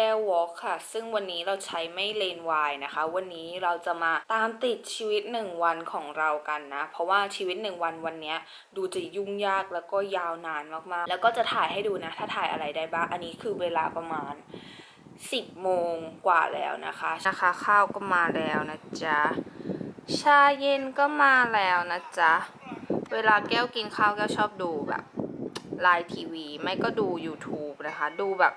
แก้ววอล์กค่ะ ซึ่งวันนี้เราใช้ไม่เลนวายนะคะ วันนี้เราจะมาตามติดชีวิตหนึ่งวันของเรากันนะ เพราะว่าชีวิตหนึ่งวันวันนี้ดูจะยุ่งยากแล้วก็ยาวนานมากๆ แล้วก็จะถ่ายให้ดูนะ ถ้าถ่ายอะไรได้บ้าง อันนี้คือเวลาประมาณ 10 โมงกว่าแล้วนะคะนะคะ ข้าวก็มาแล้วนะจ๊ะ ชาเย็นก็มาแล้วนะจ๊ะ เวลาแก้วกินข้าวแก้วชอบดูแบบไลน์ทีวี ไม่ก็ดู YouTube นะคะ ดูแบบ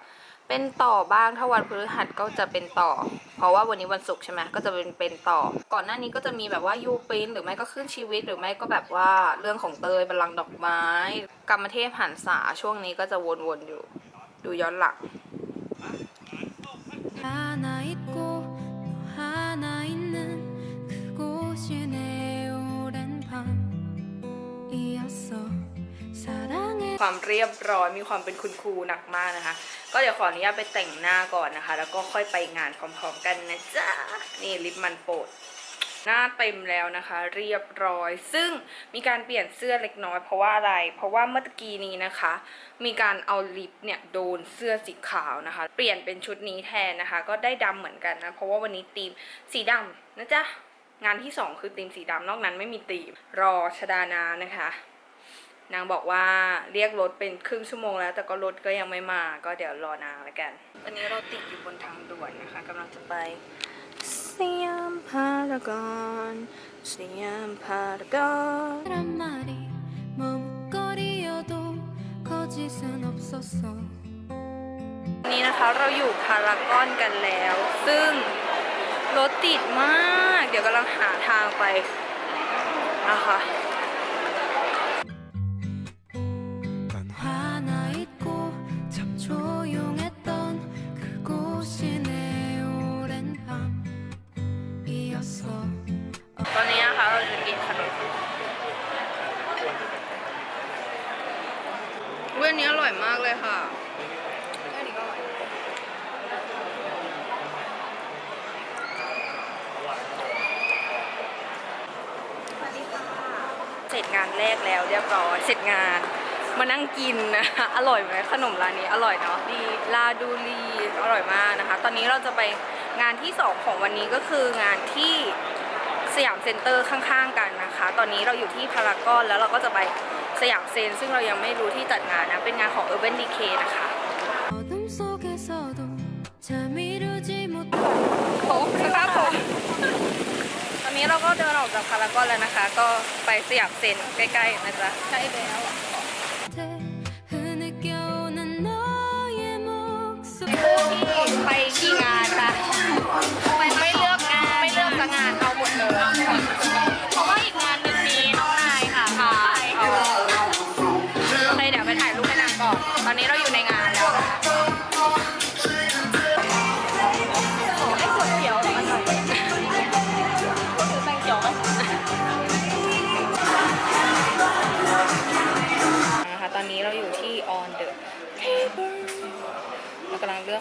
เป็นต่อบ้างถ้าวันพฤหัสก็จะเป็นต่อ เพราะว่าวันนี้วันศุกร์ใช่ไหมก็จะเป็นเป็นต่อ ก่อนหน้านี้ก็จะมีแบบว่ายูปรินหรือไม่ก็ขึ้นชีวิตหรือไม่ก็แบบว่าเรื่องของเตยบัลลังก์ดอกไม้ กรรมเทพหันษาช่วงนี้ก็จะวนๆอยู่ ดูย้อนหลัง ความเรียบร้อย มีความเป็นคุณครูหนักมากนะคะ ก็เดี๋ยวขออนุญาตไปแต่งหน้าก่อนนะคะ แล้วก็ค่อยไปงานพร้อมๆกันนะจ๊ะนี่ลิปมันโปรดหน้าเต็มแล้วนะคะ เรียบร้อย ซึ่งมีการเปลี่ยนเสื้อเล็กน้อยเพราะว่าอะไร เพราะว่าเมื่อตะกี้นี้นะคะ มีการเอาลิปเนี่ยโดนเสื้อสีขาวนะคะ เปลี่ยนเป็นชุดนี้แทนนะคะ ก็ได้ดำเหมือนกันนะเพราะว่าวันนี้ธีมสีดำนะจ๊ะงานที่สองคือธีมสีดำนอกนั้นไม่มีธีมรอชดานานะคะ นางบอกว่าเรียกรถเป็นครึ่งชั่วโมงแล้ว แต่ก็รถก็ยังไม่มาก็เดี๋ยวรอนางแล้วกันวันนี้เราติดอยู่บนทางด่วนนะคะกำลังจะไปสยามพารากอนสยามพารากอนนี่นะคะเราอยู่พารากอนกันแล้ว ซึ่งรถติดมาก เดี๋ยวกำลังหาทางไปนะคะ ยบร้อย เสร็จงาน มานั่งกินนะ อร่อยไหมขนมร้านนี้อร่อยเนาะดีลาดูรีอร่อยมากนะคะ ตอนนี้เราจะไปงานที่ 2 ของวันนี้ก็คืองานที่สยามเซ็นเตอร์ข้างๆกันนะคะ ตอนนี้เราอยู่ที่พารากอนแล้วเราก็จะไปสยามเซ็นซึ่งเรายังไม่รู้ที่จัดงานนะ เป็นงานของ Urban Decay นะคะโป๊ะ นี้เราก็เดินออกจากพารากอนแล้วนะคะ ก็ไปสยามเซ็นใกล้ๆนะจ๊ะใกล้แล้วไปที่งานจ้ะ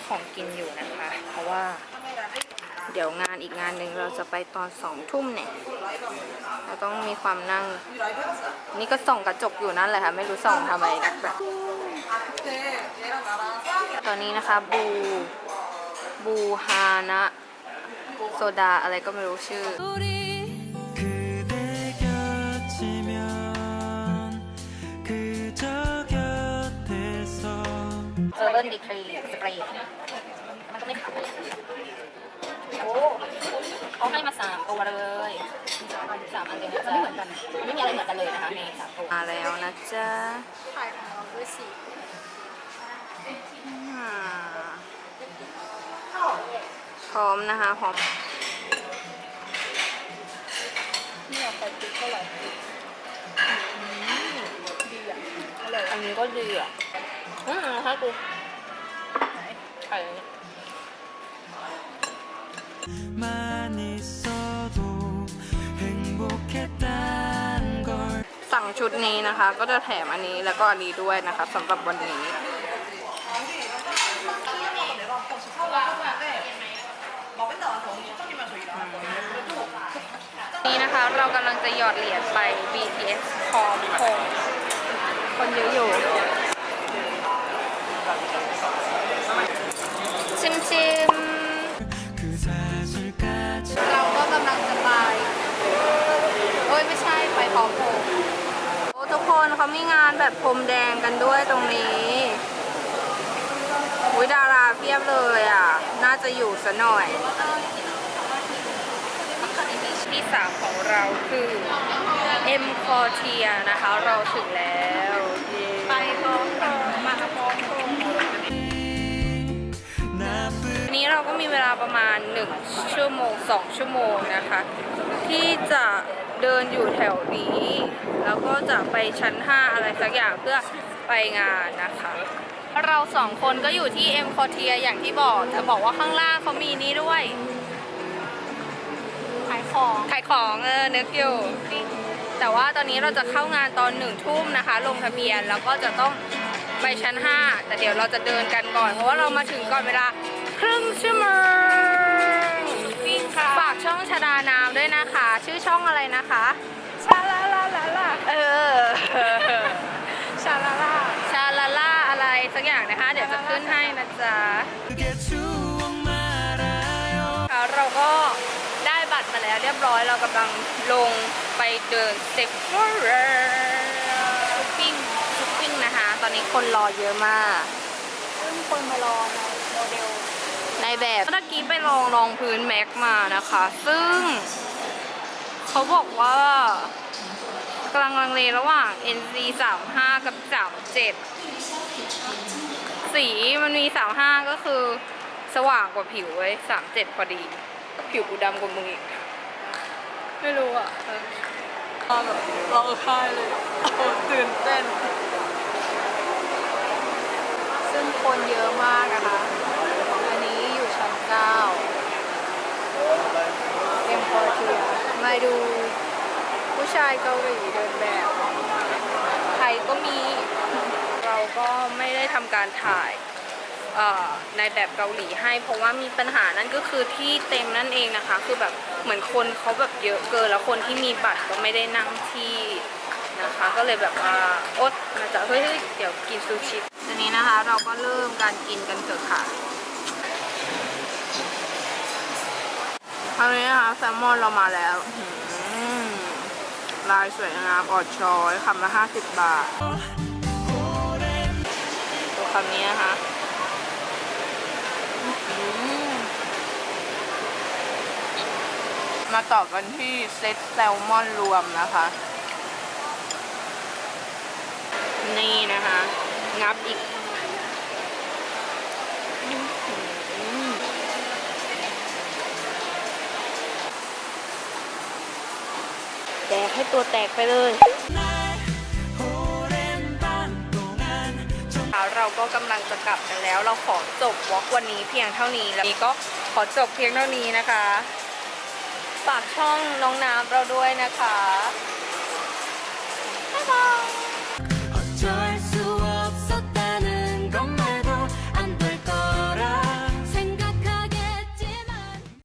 อกของกินอยู่นะคะ เพราะว่าเดี๋ยวงานอีกงานหนึ่งเราจะไปตอนสองทุ่มเนี่ย เราต้องมีความนั่ง นี่ก็ส่องกระจกอยู่นั่นแหละค่ะ ไม่รู้ส่องทำไมนักแบบตอนนี้นะคะบู บูฮานะ โซดาอะไรก็ไม่รู้ชื่อ ร์เบิร์นดีครีสเปรย์มันก็ไม่ขายโอ้เขาให้มาสามตัวเลยสามอันเลยนะจ๊ะไม่เหมือนกัน ไม่มีอะไรเหมือนกันเลยนะคะในสามตัวมาแล้วนะจ๊ะถ่ายของเราด้วยสิพร้อมนะคะพร้อมนี่เอาไปติ๊กเท่าไหร่ดีอะอันนี้ก็ดีอะอืมนะคะกู ไข่อันนี้ สั่งชุดนี้นะคะ ก็จะแถมอันนี้แล้วก็อันนี้ด้วยนะคะสำหรับวันนี้ นี่นะคะเรากำลังจะหยอดเหรียญไป BTS พร้อมพงคนเยอะอยู่ อผมโอ้ทุกคนเขามีงานแบบพรมแดงกันด้วยตรงนี้อุ้ยดาราเพียบเลยอะ น่าจะอยู่ซะหน่อยที่สามของเราคือ M c o r t i e r นะคะ เราถึงแล้วไปพร้อมเธอมาพร้อมเธอวันนี้เราก็มีเวลาประมาณ 1 ชั่วโมง 2 ชั่วโมงนะคะ ที่จะ เดินอยู่แถวนี้ แล้วก็จะไปชั้น 5 อะไรสักอย่างเพื่อไปงานนะคะ เราสองคนก็อยู่ที่ M c o r t i e r อย่างที่บอก จะบอกว่าข้างล่างเขามีนี้ด้วย ขายของ ขายของเออนึกอยู่ แต่ว่าตอนนี้เราจะเข้างานตอนหนึ่งทุ่มนะคะ ลงทะเบียนแล้วก็จะต้องไปชั้น 5 แต่เดี๋ยวเราจะเดินกันก่อน เพราะว่าเรามาถึงก่อนเวลาครึ่งชั่วโมง นะคะชาลาลาลาลาเออ ชาลาลาชาลาล่าอะไรสักอย่างนะคะ เดี๋ยวจะขึ้นให้นะจ๊ะค่ะเราก็ได้บัตรมาแล้วเรียบร้อยเรากำลังลงไปเดินเซ็กฟอร์ช้อปปิ้งช้อปปิ้งนะคะ ตอนนี้คนรอเยอะมากซึ่งคนมารอในโมเดลในแบบเมื่อกี้ไปลองรองพื้นแม็กมานะคะ ซึ่ง เขาบอกว่ากำลังลังเลระหว่าง NC 35 กับ 37 สีมันมี 35 ก็คือสว่างกว่าผิวไว้ย37 พอดี ผิวกูดำกว่ามึงอีก ไม่รู้อะเออร้องแบบร้องไห้เลยโอ้ตื่นเต้น ซึ่งคนเยอะมากนะคะ อันนี้อยู่ชั้นเก้า เอ็มพอเทียมาดูผู้ชายเกาหลีเดินแบบ ไทยก็มี เราก็ไม่ได้ทำการถ่ายในแบบเกาหลีให้ เพราะว่ามีปัญหานั่นก็คือที่เต็มนั่นเองนะคะ คือแบบเหมือนคนเขาแบบเยอะเกินแล้วคนที่มีบัตรก็ไม่ได้นั่งที่นะคะ ก็เลยแบบว่าอดมาจากเฮ้ยเดี๋ยวกินซูชิทีนี้นะคะ เราก็เริ่มการกินกันเถอะค่ะ ราวนี้นะคะแซลมอนเรามาแล้วลายสวยงามออดช้อยคำละห้าสิบบาท ตัวคำนี้นะคะมาต่อกันที่เซตแซลมอนรวมนะคะ นี่นะคะ งับอีกอื้อหือแดก ให้ตัวแตกไปเลยเราก็กำลังจะกลับกันแล้ว เราขอจบวอล์กวันนี้เพียงเท่านี้แล้วนี้ก็ขอจบเพียงเท่านี้นะคะฝากช่องน้องน้ำเราด้วยนะคะบ๊ายบาย